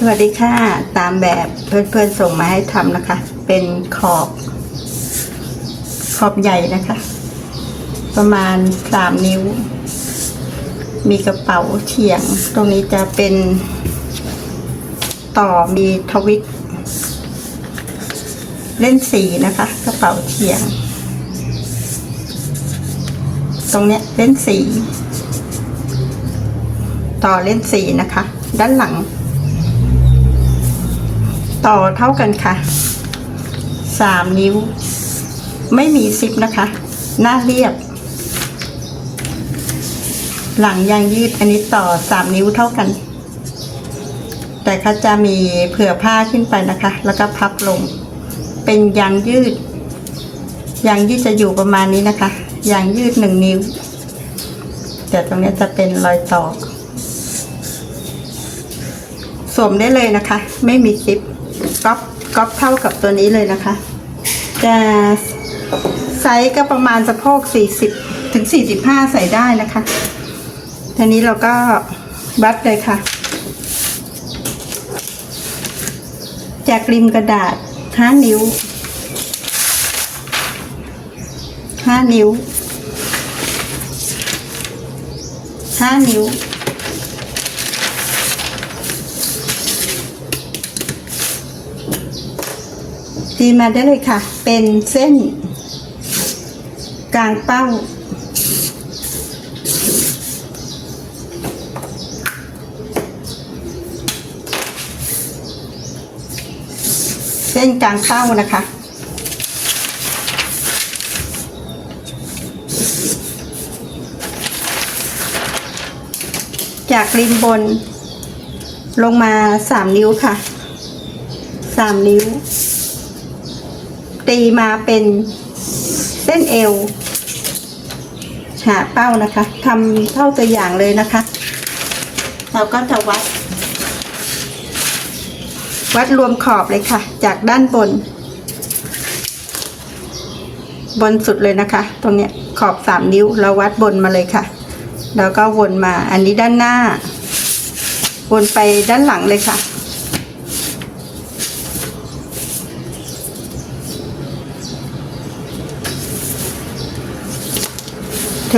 สวัสดีค่ะ ตามแบบเพื่อนๆส่งมาให้ทำนะคะ เป็นขอบ ขอบใหญ่นะคะ ประมาณสามนิ้ว มีกระเป๋าเฉียง ตรงนี้จะเป็นต่อมีทวิตเล่นสีนะคะ กระเป๋าเฉียง ตรงเนี้ยเล่นสี ต่อเล่นสีนะคะ ด้านหลัง ต่อเท่ากันค่ะสามนิ้ว ไม่มีซิปนะคะ หน้าเรียบ หลังยางยืดอันนี้ต่อสามนิ้วเท่ากัน แต่เขาจะมีเผื่อผ้าขึ้นไปนะคะ แล้วก็พับลง เป็นยางยืดยางยืดจะอยู่ประมาณนี้นะคะยางยืดหนึ่งนิ้ว แต่ตรงนี้จะเป็นรอยต่อสวมได้เลยนะคะ ไม่มีซิป ก๊อปก๊อปเท่ากับตัวนี้เลยนะคะจะไซส์ก็ประมาณสะโพก40ถึง45 ใส่ได้นะคะทีนี้เราก็วัดเลยค่ะ จากริมกระดาษ 5 นิ้ว 5 นิ้ว 5 นิ้ว ตีมาได้เลยค่ะ เป็นเส้น กลางเป้า เส้นกลางเป้านะคะจากริมบน ลงมาสามนิ้วค่ะสามนิ้ว ตีมาเป็นเส้นเอวหาเป้านะคะทำเท่าตัวอย่างเลยนะคะ เราก็จะวัด วัดรวมขอบเลยค่ะ จากด้านบน บนสุดเลยนะคะ ตรงเนี้ยขอบสามนิ้ว เราวัดบนมาเลยค่ะ แล้วก็วนมา อันนี้ด้านหน้า วนไปด้านหลังเลยค่ะ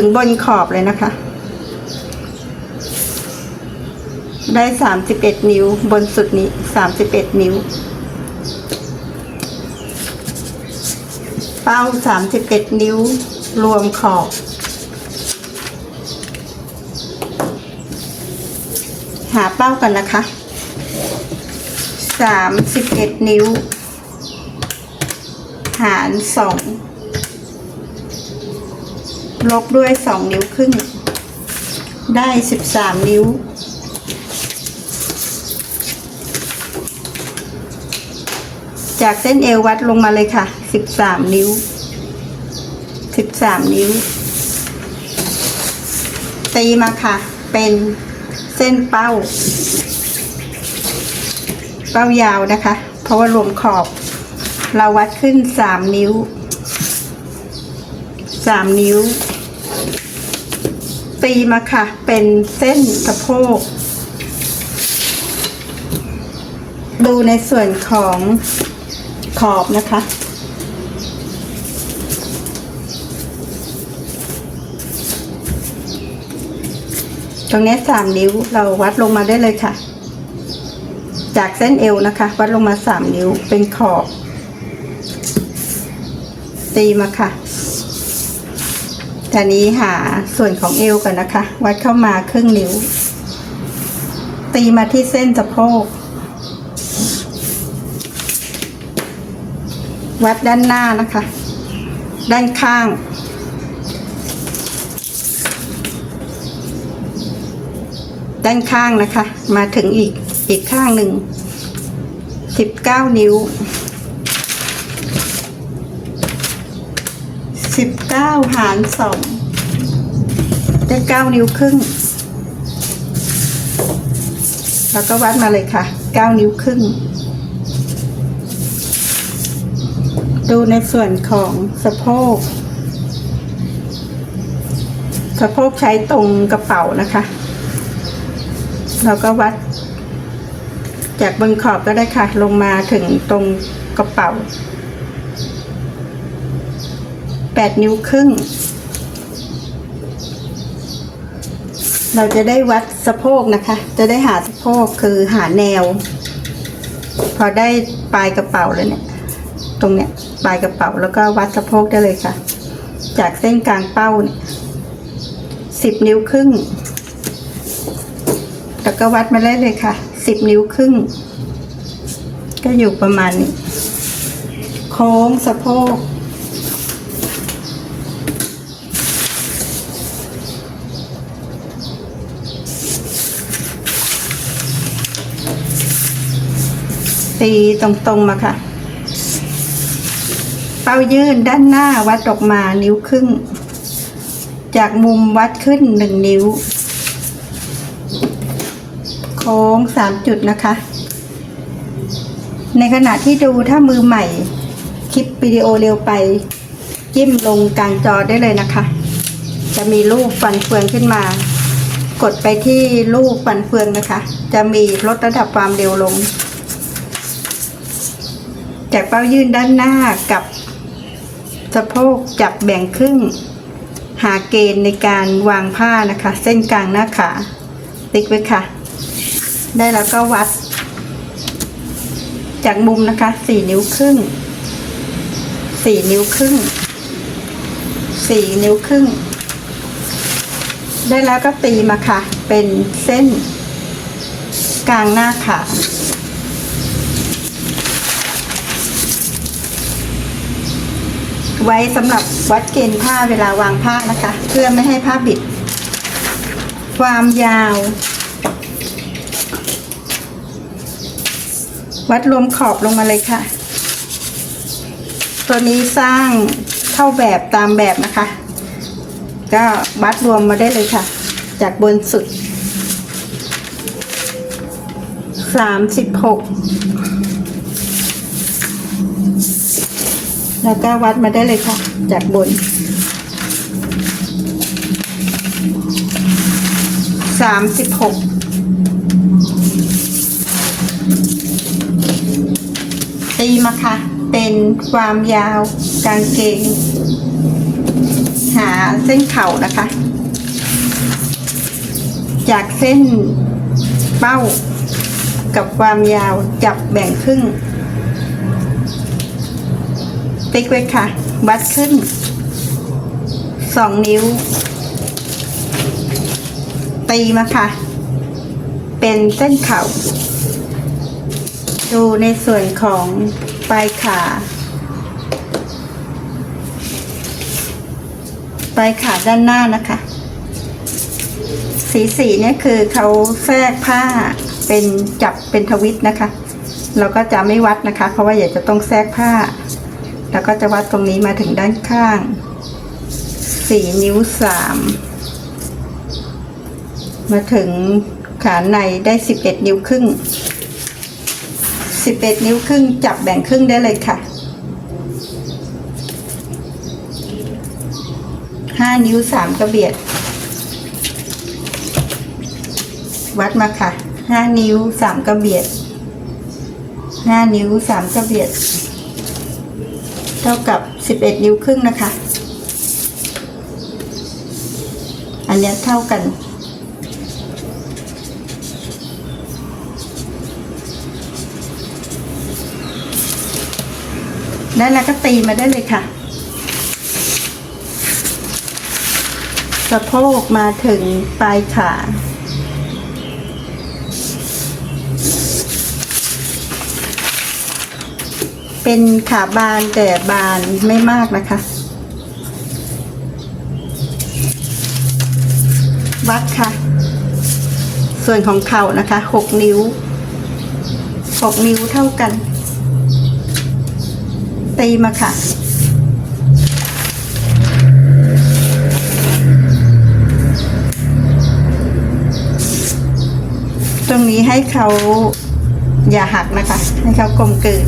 ถึงบนขอบเลยนะคะ ได้สามสิบเอ็ดนิ้วบนสุดนี้สามสิบเอ็ดนิ้ว เป้าสามสิบเอ็ดนิ้ว รวมขอบหาเป้ากันนะคะ สามสิบเอ็ดนิ้ว หารสอง ลบด้วยสองนิ้วครึ่ง ได้สิบสามนิ้ว จากเส้นเอววัดลงมาเลยค่ะสิบสามนิ้วสิบสามนิ้ว ตีมาค่ะ เป็นเส้นเป้า เป้ายาวนะคะ เพราะว่ารวมขอบ เราวัดขึ้นสามนิ้วสามนิ้ว ตีมาค่ะ เป็นเส้นสะโพก ดูในส่วนของขอบนะคะ ตรงนี้สามนิ้วเราวัดลงมาได้เลยค่ะ จากเส้นเอวนะคะ วัดลงมาสามนิ้วเป็นขอบ ตีมาค่ะ ทีนี้หาส่วนของเอวกันนะคะ วัดเข้ามาครึ่งนิ้ว ตีมาที่เส้นสะโพก วัดด้านหน้านะคะ ด้านข้างด้านข้างนะคะ มาถึงอีกอีกข้างหนึ่งสิบเก้านิ้ว สิบเก้าหารสองได้เก้านิ้วครึ่ง แล้วก็วัดมาเลยค่ะเก้านิ้วครึ่ง ดูในส่วนของสะโพก สะโพกใช้ตรงกระเป๋านะคะเราก็วัด จากบนขอบก็ได้ค่ะ ลงมาถึงตรงกระเป๋า แปดนิ้วครึ่ง เราจะได้วัดสะโพกนะคะ จะได้หาสะโพกคือหาแนว พอได้ปลายกระเป๋าแล้วเนี่ย ตรงเนี้ยปลายกระเป๋าแล้วก็วัดสะโพกได้เลยค่ะ จากเส้นกลางเป้าเนี่ยสิบนิ้วครึ่ง แล้วก็วัดมาได้เลยค่ะสิบนิ้วครึ่ง ก็อยู่ประมาณนี้ โค้งสะโพก ตีตรงๆมาค่ะ เป้ายื่นด้านหน้าวัดออกมานิ้วครึ่ง จากมุมวัดขึ้นหนึ่งนิ้ว โค้งสามจุดนะคะ ในขณะที่ดูถ้ามือใหม่ คลิปวิดีโอเร็วไป จิ้มลงกลางจอได้เลยนะคะ จะมีรูปฟันเฟืองขึ้นมากดไปที่รูปฟันเฟืองนะคะ จะมีลดระดับความเร็วลง จากเป้ายื่นด้านหน้ากับสะโพกจับแบ่งครึ่ง หาเกณฑ์ในการวางผ้านะคะ เส้นกลางหน้าขาติ๊กไว้ค่ะ ได้แล้วก็วัด จากมุมนะคะสี่นิ้วครึ่งสี่นิ้วครึ่งสี่นิ้วครึ่ง ได้แล้วก็ตีมาค่ะ เป็นเส้นกลางหน้าขา ไว้สำหรับวัดเกณฑ์ผ้าเวลาวางผ้านะคะ เพื่อไม่ให้ผ้าบิด ความยาว วัดรวมขอบลงมาเลยค่ะ ตัวนี้สร้างเข้าแบบตามแบบนะคะ ก็วัดรวมมาได้เลยค่ะ จากบนสุดสามสิบหก แล้วก็วัดมาได้เลยค่ะ จากบนสามสิบหกตีมาค่ะ เป็นความยาวกางเกง หาเส้นเข่านะคะ จากเส้นเป้ากับความยาวจับแบ่งครึ่ง ติ๊กไว้ค่ะ วัดขึ้นสองนิ้ว ตีมาค่ะ เป็นเส้นเข่า ดูในส่วนของปลายขาปลายขาด้านหน้านะคะ สีสีเนี่ยคือเขาแทรกผ้าเป็นจับเป็นทวิตนะคะ เราก็จะไม่วัดนะคะ เพราะว่าอยากจะต้องแทรกผ้า แล้วก็จะวัดตรงนี้มาถึงด้านข้างสี่นิ้วสามาถึงขาในได้สิบเอ็ดนิ้วครึ่งสิบเอ็ดนิ้วครึ่งจับแบ่งครึ่งได้เลยค่ะห้านิ้วสามกระเบียด วัดมาค่ะห้านิ้วสามกระเบียดห้านิ้วสามกระเบียด เท่ากับสิบเอ็ดนิ้วครึ่งนะคะ อันนี้เท่ากัน ได้แล้วก็ตีมาได้เลยค่ะสะโพกมาถึงปลายขา เป็นขาบานแต่บานไม่มากนะคะ วัดค่ะ ส่วนของเข่านะคะหกนิ้วหกนิ้วเท่ากัน ตีมาค่ะตรงนี้ให้เขาอย่าหักนะคะ ให้เขากลมกลืน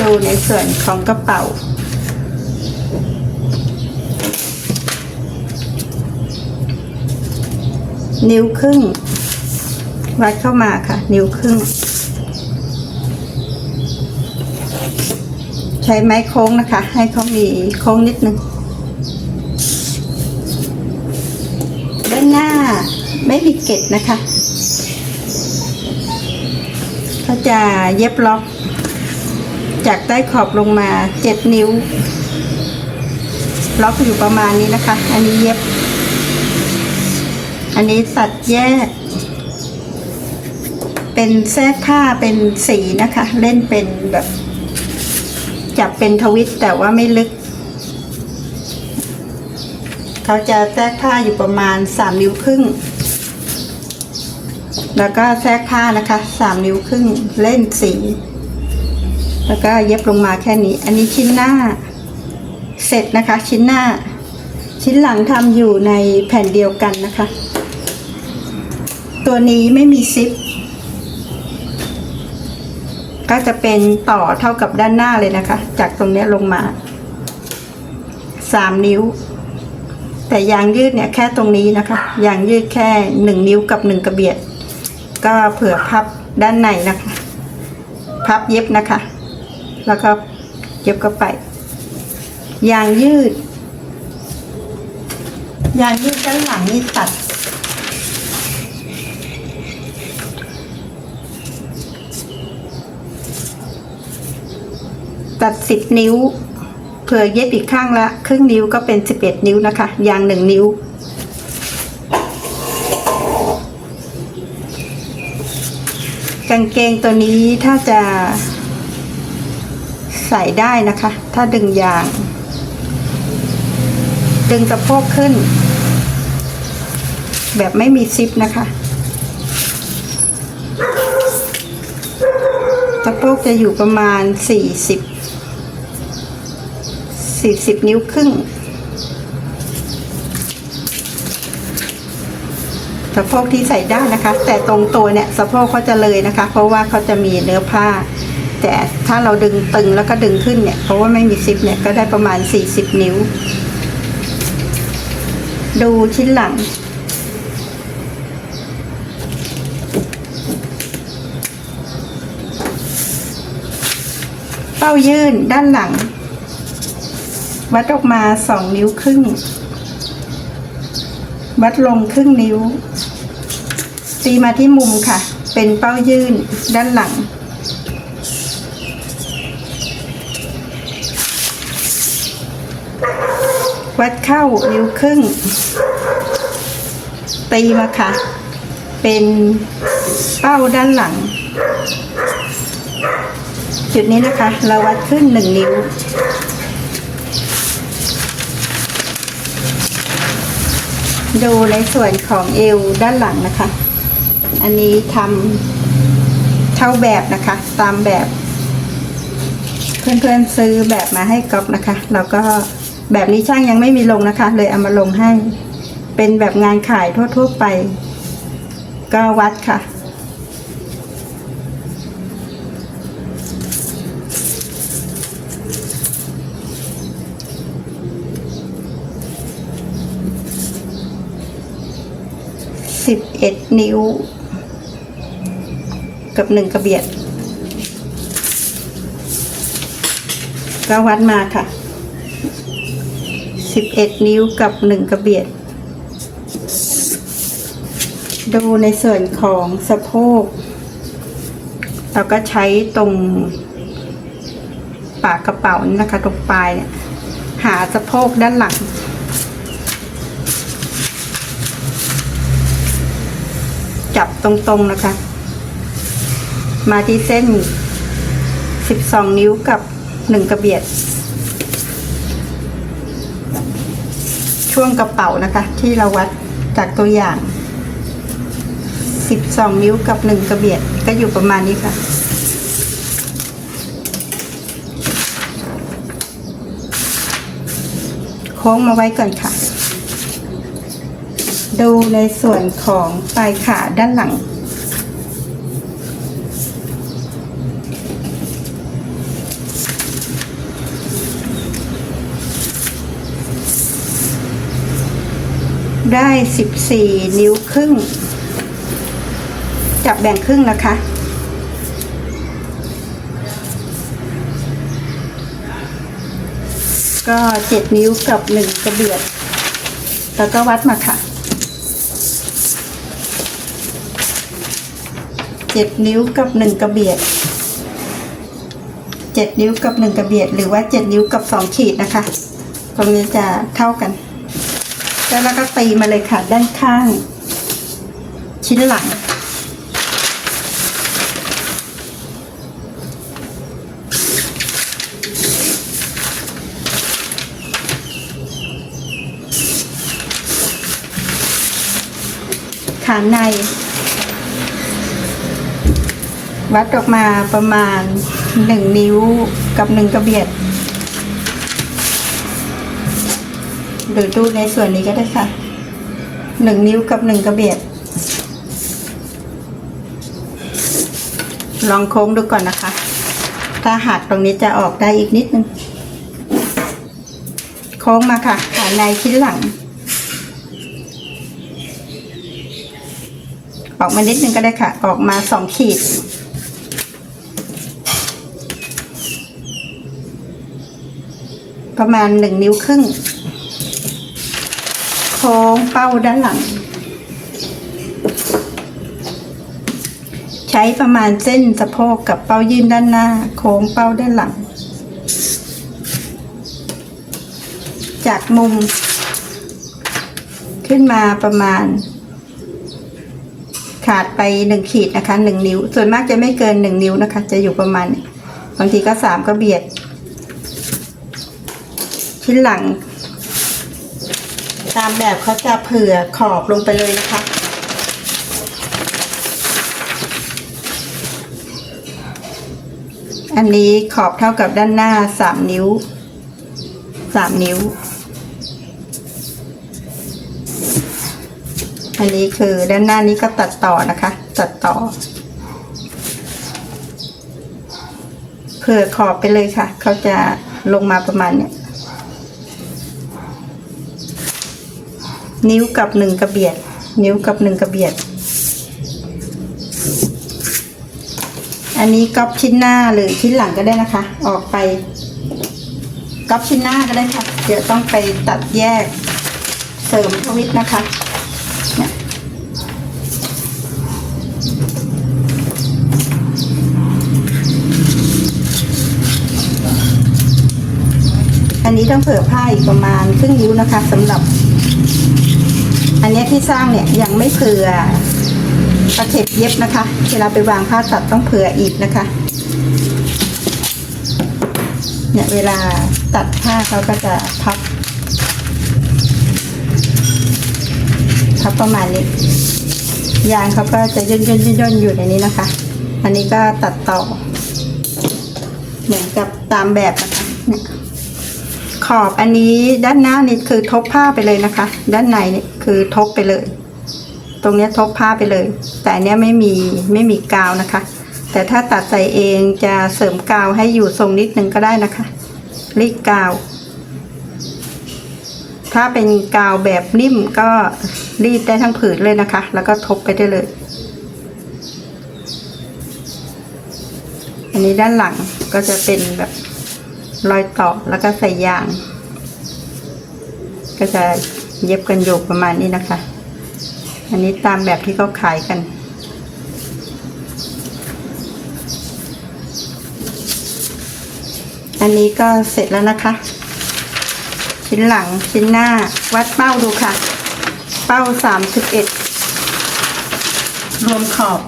ดูในส่วนของกระเป๋านนิ้วครึ่ง วัดเข้ามาค่ะ นิ้วครึ่ง ใช้ไม้โค้งนะคะ ให้เขามีโค้งนิดนึงด้านหน้าไม่มีเกล็ดนะคะ เขาจะเย็บล็อก จากใต้ขอบลงมาเจ็ดนิ้ว ล็อกอยู่ประมาณนี้นะคะ อันนี้เย็บ อันนี้ตัดแยก เป็นแทรกผ้าเป็นสีนะคะ เล่นเป็นแบบ จับเป็นทวิตแต่ว่าไม่ลึก เขาจะแทรกผ้าอยู่ประมาณสามนิ้วครึ่งแล้วก็แทรกผ้านะคะสามนิ้วครึ่งเล่นสี แล้วก็เย็บลงมาแค่นี้ อันนี้ชิ้นหน้า เสร็จนะคะ ชิ้นหน้า ชิ้นหลังทำอยู่ในแผ่นเดียวกันนะคะ ตัวนี้ไม่มีซิป ก็จะเป็นต่อเท่ากับด้านหน้าเลยนะคะ จากตรงนี้ลงมาสามนิ้ว แต่ยางยืดเนี่ยแค่ตรงนี้นะคะ ยางยืดแค่หนึ่งนิ้วกับหนึ่งกระเบียด ก็เผื่อพับด้านในนะคะ พับเย็บนะคะ แล้วก็เย็บเข้าไปยางยืด ยางยืดด้านหลังนี่ตัด ตัดสิบนิ้วเผื่อเย็บอีกข้างละครึ่งนิ้วก็เป็นสิบเอ็ดนิ้วนะคะ ยางหนึ่งนิ้วกางเกงตัวนี้ถ้าจะ ใส่ได้นะคะ ถ้าดึงยาง ดึงสะโพกขึ้น แบบไม่มีซิปนะคะสะโพกจะอยู่ประมาณสี่สิบสี่สิบนิ้วครึ่งสะโพกที่ใส่ได้นะคะ แต่ตรงตัวเนี่ยสะโพกเขาจะเลยนะคะ เพราะว่าเขาจะมีเนื้อผ้า แต่ถ้าเราดึงตึงแล้วก็ดึงขึ้นเนี่ย เพราะว่าไม่มีซิปเนี่ยก็ได้ประมาณสี่สิบนิ้ว ดูชิ้นหลัง เป้ายื่นด้านหลัง วัดออกมาสองนิ้วครึ่ง วัดลงครึ่งนิ้วตีมาที่มุมค่ะ เป็นเป้ายื่นด้านหลัง วัดเข้านิ้วครึ่ง ตีมาค่ะ เป็นเป้าด้านหลัง จุดนี้นะคะ เราวัดขึ้นหนึ่งนิ้ว ดูในส่วนของเอวด้านหลังนะคะ อันนี้ทำเท่าแบบนะคะ ตามแบบเพื่อนๆซื้อแบบมาให้ก๊อฟนะคะ แล้วก็ แบบนี้ช่างยังไม่มีลงนะคะ เลยเอามาลงให้ เป็นแบบงานขายทั่วๆไป ก็วัดค่ะ สิบเอ็ดนิ้ว กับหนึ่งกระเบียด ก็วัดมาค่ะ สิบเอ็ดนิ้วกับหนึ่งกระเบียด ดูในส่วนของสะโพก เราก็ใช้ตรงปากกระเป๋านี่นะคะตรงปลายเนี่ยหาสะโพกด้านหลัง จับตรงๆนะคะ มาที่เส้น 12 นิ้วกับ 1 กระเบียด ช่วงกระเป๋านะคะ ที่เราวัดจากตัวอย่าง 12 นิ้วกับ 1 กระเบียดก็อยู่ประมาณนี้ค่ะ โค้งมาไว้ก่อนค่ะ ดูในส่วนของปลายขาด้านหลัง ได้สิบสี่นิ้วครึ่ง จับแบ่งครึ่งนะคะ ก็เจ็ดนิ้วกับหนึ่งกระเบียด แล้วก็วัดมาค่ะเจ็ดนิ้วกับหนึ่งกระเบียดเจ็ดนิ้วกับหนึ่งกระเบียด หรือว่าเจ็ดนิ้วกับสองขีดนะคะ ตรงนี้จะเท่ากัน แล้วเราก็ตีมาเลยค่ะ ด้านข้าง ชิ้นหลังฐาใน วัดออกมาประมาณหนึ่งนิ้วกับหนึ่งกระเบียด หรือดูในส่วนนี้ก็ได้ค่ะหนึ่งนิ้วกับหนึ่งกระเบียด ลองโค้งดูก่อนนะคะ ถ้าหักตรงนี้จะออกได้อีกนิดนึง โค้งมาค่ะฐานในชิ้นหลัง ออกมานิดนึงก็ได้ค่ะ ออกมาสองขีดประมาณหนึ่งนิ้วครึ่ง โค้งเป้าด้านหลัง ใช้ประมาณเส้นสะโพกกับเป้ายื่นด้านหน้า โค้งเป้าด้านหลัง จากมุม ขึ้นมาประมาณ ขาดไปหนึ่งขีดนะคะหนึ่งนิ้ว ส่วนมากจะไม่เกินหนึ่งนิ้วนะคะ จะอยู่ประมาณบางทีก็สามก็เบียด ชิ้นหลัง ตามแบบเขาจะเผื่อขอบลงไปเลยนะคะ อันนี้ขอบเท่ากับด้านหน้าสามนิ้วสามนิ้ว อันนี้คือด้านหน้านี้ก็ตัดต่อนะคะ ตัดต่อ เผื่อขอบไปเลยค่ะ เขาจะลงมาประมาณเนี้ย นิ้วกับหนึ่งกระเบียด นิ้วกับหนึ่งกระเบียด อันนี้ก๊อปชิ้นหน้าหรือชิ้นหลังก็ได้นะคะ ออกไปก๊อปชิ้นหน้าก็ได้ค่ะ เดี๋ยวต้องไปตัดแยกเสริมทวิตนะคะเนี่ยอันนี้ต้องเผื่อผ้าอีกประมาณครึ่งนิ้วนะคะสำหรับ อันนี้ที่สร้างเนี่ยยังไม่เผื่อตะเข็บเย็บนะคะ เวลาไปวางผ้าตัดต้องเผื่ออีกนะคะ เนี่ยเวลาตัดผ้าเขาก็จะพับ พับประมาณนี้ ยางเขาก็จะย่นย่นย่นย่นอยู่ในนี้นะคะ อันนี้ก็ตัดต่อ เหมือนกับตามแบบนะคะเนี่ยขอบอันนี้ด้านหน้านี่คือทบผ้าไปเลยนะคะ ด้านในนี่ คือทบไปเลย ตรงนี้ทบผ้าไปเลย แต่อันเนี้ยไม่มีไม่มีกาวนะคะ แต่ถ้าตัดใส่เองจะเสริมกาวให้อยู่ทรงนิดนึงก็ได้นะคะรีดกาว ถ้าเป็นกาวแบบนิ่มก็รีดได้ทั้งผืนเลยนะคะ แล้วก็ทบไปได้เลย อันนี้ด้านหลังก็จะเป็นแบบรอยต่อแล้วก็ใส่ยาง ก็จะ เย็บกันโยกประมาณนี้นะคะ อันนี้ตามแบบที่เขาขายกัน อันนี้ก็เสร็จแล้วนะคะ ชิ้นหลังชิ้นหน้าวัดเป้าดูค่ะ เป้าสามสิบเอ็ดรวมขอบ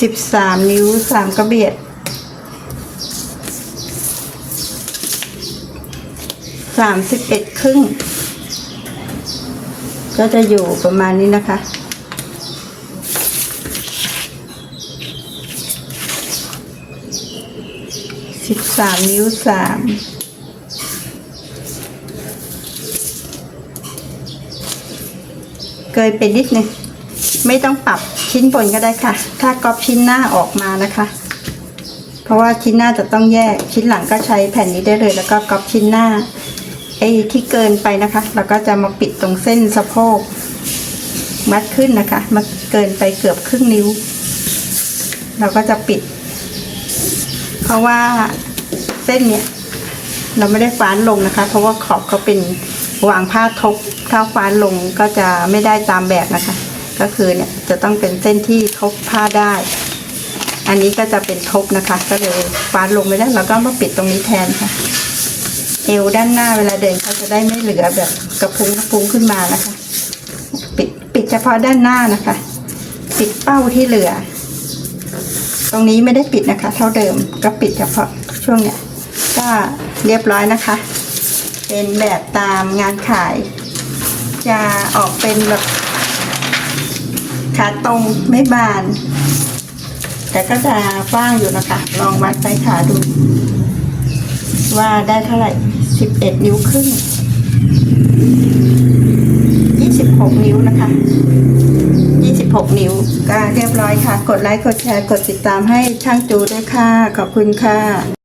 สิบสามนิ้วสามกระเบียด สามสิบเอ็ดครึ่ง ก็จะอยู่ประมาณนี้นะคะ สิบสามนิ้วสามเกยไปนิดนึง ไม่ต้องปรับ ชิ้นบนก็ได้ค่ะ ถ้ากรอบชิ้นหน้าออกมานะคะ เพราะว่าชิ้นหน้าจะต้องแยก ชิ้นหลังก็ใช้แผ่นนี้ได้เลย แล้วก็ก๊อปชิ้นหน้าไอ้ที่เกินไปนะคะเราก็จะมาปิดตรงเส้นสะโพกมัดขึ้นนะคะมาเกินไปเกือบครึ่งนิ้ว เราก็จะปิด เพราะว่าเส้นเนี่ยเราไม่ได้ฟ้านลงนะคะ เพราะว่าขอบเขาเป็นวางผ้าทบถ้าฟ้านลงก็จะไม่ได้ตามแบบนะคะ ก็คือเนี่ยจะต้องเป็นเส้นที่ทบผ้าได้ อันนี้ก็จะเป็นทบนะคะ ก็เลยฟ้านลงไม่ได้เราก็มาปิดตรงนี้แทนค่ะ เอวด้านหน้าเวลาเดินเขาจะได้ไม่เหลือแบบกระพุ้งกระพุ้งขึ้นมานะคะ ปิดปิดเฉพาะด้านหน้านะคะ ปิดเป้าที่เหลือ ตรงนี้ไม่ได้ปิดนะคะ เท่าเดิมก็ปิดเฉพาะช่วงเนี้ยก็เรียบร้อยนะคะ เป็นแบบตามงานขาย จะออกเป็นแบบ ขาตรงไม่บาน แต่ก็จะฟ้างอยู่นะคะ ลองวัดไซส์ขาดู ว่าได้เท่าไหร่สิบเอ็ดนิ้วครึ่งยี่สิบหกนิ้วนะคะ26นิ้วก็เรียบร้อยค่ะ กดไลค์ กดแชร์ กดติดตามให้ช่างจูด้วยค่ะ ขอบคุณค่ะ